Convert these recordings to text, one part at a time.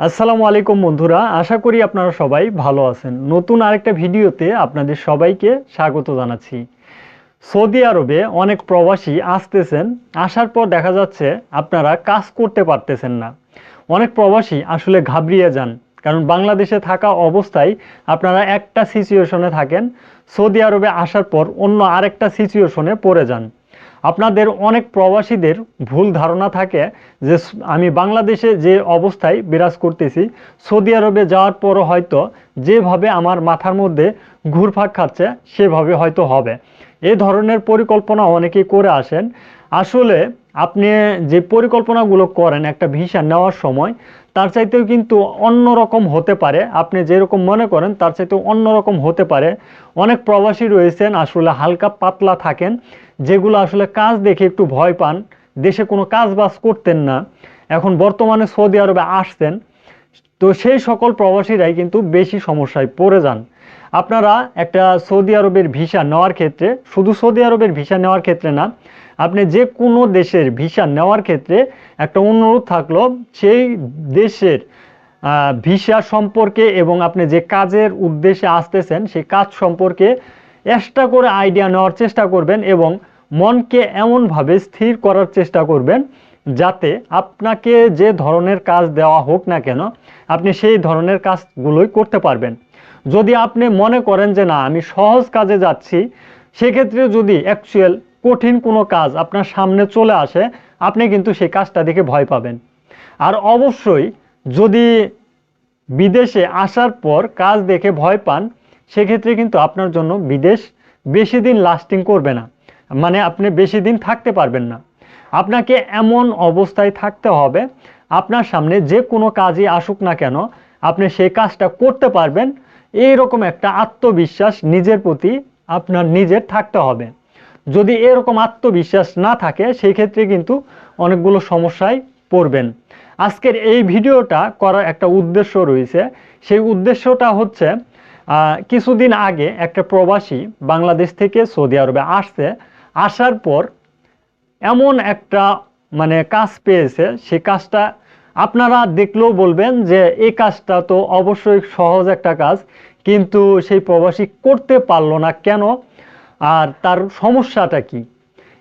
আসসালামু আলাইকুম বন্ধুরা, আশা করি আপনারা সবাই ভালো আছেন। নতুন আরেকটা ভিডিওতে আপনাদের সবাইকে স্বাগত জানাচ্ছি। সৌদি আরবে অনেক প্রবাসী আসতেছেন, আসার পর দেখা যাচ্ছে আপনারা কাজ করতে পারতেছেন না। অনেক প্রবাসী আসলে ঘাবড়িয়ে যান, কারণ বাংলাদেশে থাকা অবস্থায় আপনারা একটা সিচুয়েশনে থাকেন, সৌদি আরবে আসার পর অন্য আরেকটা সিচুয়েশনে পড়ে যান। আপনাদের অনেক প্রবাসীদের ভুল ধারণা থাকে যে আমি বাংলাদেশে যে অবস্থায় বিরাজ করতেছি, সৌদি আরবে যাওয়ার পরও হয়তো যেভাবে আমার মাথার মধ্যে ঘুরফাক খাচ্ছে, সেভাবে হয়তো হবে। এই ধরনের পরিকল্পনা অনেকেই করে আসেন। আসলে আপনি যে পরিকল্পনাগুলো করেন একটা ভিসা নেওয়ার সময়, তার চাইতেও কিন্তু অন্যরকম হতে পারে। আপনি যেরকম মনে করেন, তার চাইতেও অন্যরকম হতে পারে। অনেক প্রবাসী রয়েছেন, আসলে হালকা পাতলা থাকেন, যেগুলো আসলে কাজ দেখে একটু ভয় পান। দেশে কোনো কাজ বাজ করতেন না। এখন বর্তমানে সৌদি আরবে আসতেন তো সেই সকল প্রবাসীরাই কিন্তু বেশি সমস্যায় পড়ে যান। আপনারা একটা সৌদি আরবের ভিসা নেওয়ার ক্ষেত্রে, শুধু সৌদি আরবের ভিসা নেওয়ার ক্ষেত্রে না, আপনি যে কোনো দেশের ভিসা নেওয়ার ক্ষেত্রে একটা অনুরোধ থাকল, সেই দেশের ভিসা সম্পর্কে এবং আপনি যে কাজের উদ্দেশ্যে আসতেছেন, সেই কাজ সম্পর্কে এক্সট্রা করে আইডিয়া নেওয়ার চেষ্টা করবেন এবং মনকে এমনভাবে স্থির করার চেষ্টা করবেন যাতে আপনাকে যে ধরনের কাজ দেওয়া হোক না কেন, আপনি সেই ধরনের কাজগুলোই করতে পারবেন। যদি আপনি মনে করেন যে না, আমি সহজ কাজে যাচ্ছি সেক্ষেত্রে যদি অ্যাকচুয়াল কঠিন কোনো কাজ আপনার সামনে চলে আসে, আপনি কিন্তু সেই কাজটা দেখে ভয় পাবেন। আর অবশ্যই যদি বিদেশে আসার পর কাজ দেখে ভয় পান, সেক্ষেত্রে কিন্তু আপনার জন্য বিদেশ বেশি দিন লাস্টিং করবে না। মানে আপনি বেশি দিন থাকতে পারবেন না। আপনাকে এমন অবস্থায় থাকতে হবে, আপনার সামনে যে কোনো কাজই আসুক না কেন, আপনি সেই কাজটা করতে পারবেন এই রকম একটা আত্মবিশ্বাস নিজের প্রতি আপনার নিজের থাকতে হবে। যদি এরকম আত্মবিশ্বাস না থাকে, সেই ক্ষেত্রে কিন্তু অনেকগুলো সমস্যায় পড়বেন। আজকের এই ভিডিওটা করার একটা উদ্দেশ্য রয়েছে। সেই উদ্দেশ্যটা হচ্ছে কিছুদিন আগে একটা প্রবাসী বাংলাদেশ থেকে সৌদি আরবে আসছে। আসার পর এমন একটা মানে কাজ পেয়েছে, সে কাজটা আপনারা দেখলেও বলবেন যে এই কাজটা তো অবশ্যই সহজ একটা কাজ, কিন্তু সেই প্রবাসী করতে পারল না কেন আর তার সমস্যাটা কি?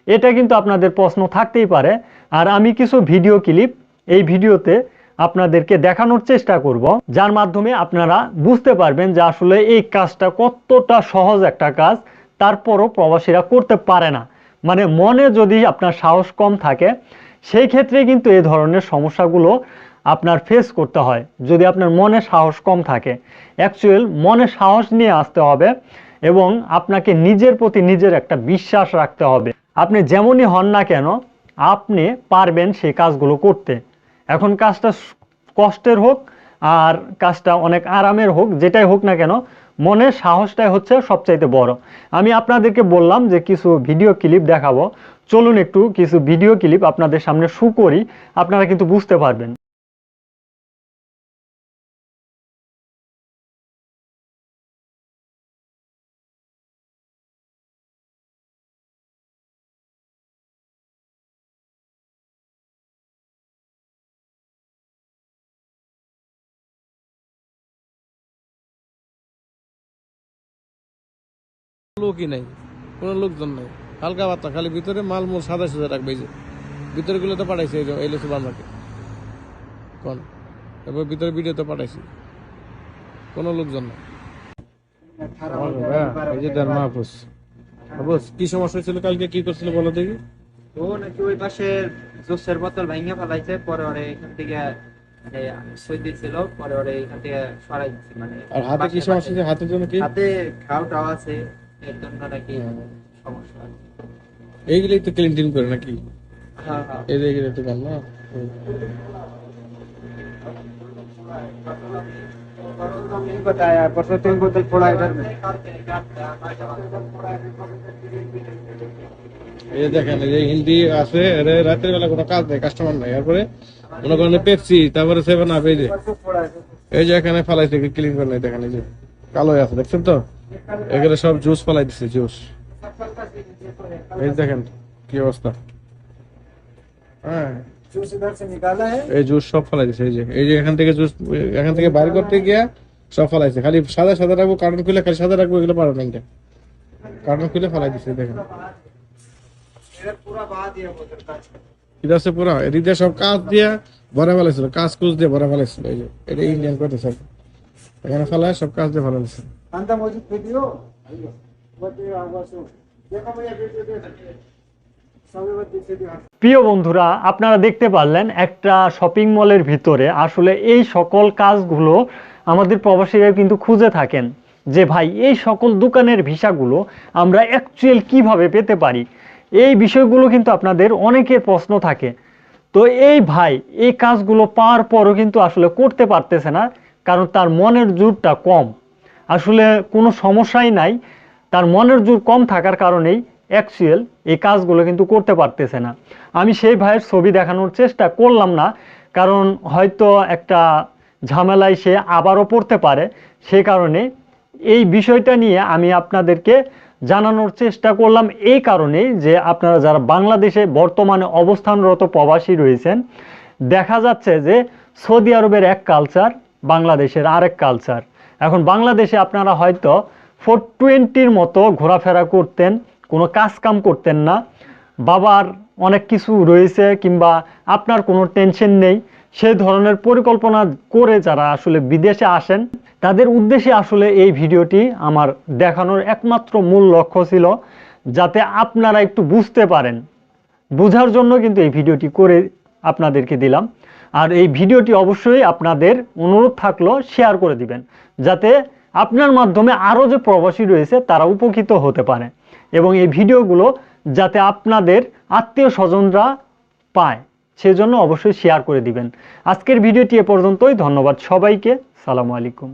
এটা কিন্তু আপনাদের প্রশ্ন থাকতেই পারে। আর আমি কিছু ভিডিও ক্লিপ এই ভিডিওতে আপনাদেরকে দেখানোর চেষ্টা করব, যার মাধ্যমে আপনারা বুঝতে পারবেন যে আসলে এই কাজটা কতটা সহজ একটা কাজ, তারপরও প্রবাসীরা করতে পারে না। মানে মনে যদি আপনার সাহস কম থাকে সেই ক্ষেত্রে কিন্তু এই ধরনের সমস্যাগুলো আপনার ফেস করতে হয়। যদি আপনার মনে সাহস কম থাকে। অ্যাকচুয়াল মনে সাহস নিয়ে আসতে হবে এবং আপনাকে নিজের প্রতি নিজের একটা বিশ্বাস রাখতে হবে। আপনি যেমনই হন না কেন, আপনি পারবেন সেই কাজগুলো করতে। এখন কাজটা কষ্টের হোক আর কাজটা অনেক আরামের হোক, যেটাই হোক না কেন মনের সাহসটাই হচ্ছে সবচাইতে বড়। আমি আপনাদেরকে বললাম যে কিছু ভিডিও ক্লিপ দেখাবো। চলুন একটু কিছু ভিডিও ক্লিপ আপনাদের সামনে শু করি, আপনারা কিন্তু বুঝতে পারবেন। লোকই নাই, কোনো লোকজন নাই। হালকা পাতলা খালি ভিতরে মাল মূল সাদা সাদা রাখবে এই যে। ভিতরে গুলো তো পাঠাইছে এই যে এই লোক বাংলাকে কোন? এবার ভিতরে ভিডিও তো পাঠাইছি। কোনো লোকজন নাই এই যে তার মাহফুজ। মাহফুজ কি সমস্যা ছিল কালকে কি করছিল বলো দেখি। ও নাকি ওই পাশে জোসের বোতল ভেঙে ফেলাইছে পরে ওরে এখান থেকে সই দিয়েছিল পরে ওরে এখান থেকে সরাই মানে আর হাতে কি সমস্যা ছিল হাতের জন্য কি? হাতে ঘাও টাও আছে এর জন্য নাকি সমস্যা আছে। এইগুলোই তো ক্লিন টিন করে নাকি হ্যাঁ হ্যাঁ এই যে এইগুলো তো ভালো না बताया परसों तीन बोतल फोड़ा इधर में এই যে দেখেন এই যে হিন্দি আছে এর রাতের বেলা কোনো কাজ নেই কাস্টমার নাই তারপরে মনে করেন পেপসি তারপরে সেভেন আপ এই যে এই যে এখানে ফালাইছে ক্লিন করে নাই দেখেন এই যে কালো আছে দেখছেন তো এখানে সব জুস ফালাই দিছে জুস এই দেখেন কি অবস্থা। হ্যাঁ এই জুস সব ফেলাইছে এই যে এই যে এখান থেকে জুস, এখান থেকে বাইর করতে গিয়া সব ফলাইছে। খালি সাদা সাদা রাখব, কারণ খুলে খালি সাদা রাখব, এগুলো পারো না কারণ খুলে ফেলাই দিছে দেখেন। এটা আছে পুরা, এদিকে সব কাজ দিয়ে ভরা ফেলাইছিল কাজ কুজ দিয়ে ভরা ফেলাইছিল, এই যে। এটা ইন্ডিয়ান করতে স্যার এখানে ফেলায়, সব কাজ দিয়ে ফেলাইছে। ভিডিও প্রিয় বন্ধুরা, আপনারা দেখতে পারলেন একটা শপিং মলের ভিতরে আসলে এই সকল কাজগুলো আমাদের প্রবাসীরা কিন্তু খুঁজে থাকেন যে, ভাই, এই সকল দোকানের ভিসাগুলো আমরা অ্যাকচুয়াল কীভাবে পেতে পারি? এই বিষয়গুলো কিন্তু আপনাদের অনেকের প্রশ্ন থাকে। তো এই ভাই, এই কাজগুলো পাওয়ার পরও কিন্তু আসলে করতে পারতেছে না, কারণ তার মনের জোরটা কম। আসলে কোনো সমস্যাই নাই। তার মনের জোর কম থাকার কারণেই অ্যাকচুয়াল এই কাজগুলো কিন্তু করতে পারতেছে না। আমি সেই ভাইয়ের ছবি দেখানোর চেষ্টা করলাম না, কারণ হয়তো একটা ঝামেলায় সে আবারও পড়তে পারে। সে কারণে এই বিষয়টা নিয়ে আমি আপনাদেরকে জানানোর চেষ্টা করলাম। এই কারণেই যে আপনারা যারা বাংলাদেশে বর্তমানে অবস্থানরত প্রবাসী রয়েছেন, দেখা যাচ্ছে যে সৌদি আরবের এক কালচার বাংলাদেশের আরেক কালচার এখন বাংলাদেশে আপনারা হয়তো ফোর টোয়েন্টির মতো ঘোরাফেরা করতেন, কোনো কাজ কাম করতেন না। বাবার অনেক কিছু রয়েছে কিংবা আপনার কোনো টেনশন নেই। সেই ধরনের পরিকল্পনা করে যারা আসলে বিদেশে আসেন, তাদের উদ্দেশ্যে আসলে এই ভিডিওটি আমার দেখানোর একমাত্র মূল লক্ষ্য ছিল, যাতে আপনারা একটু বুঝতে পারেন। বোঝার জন্য কিন্তু এই ভিডিওটি করে আপনাদেরকে দিলাম। আর এই ভিডিওটি অবশ্যই আপনাদের অনুরোধ থাকল শেয়ার করে দিবেন, যাতে আপনার মাধ্যমে আরও যে প্রবাসী রয়েছে, তারা উপকৃত হতে পারে। এবং এই ভিডিওগুলো যাতে আপনাদের আত্মীয় স্বজনরা পায়, সেজন্য অবশ্যই শেয়ার করে দিবেন। আজকের ভিডিওটি এ পর্যন্তই। ধন্যবাদ সবাইকে। সালামু আলাইকুম।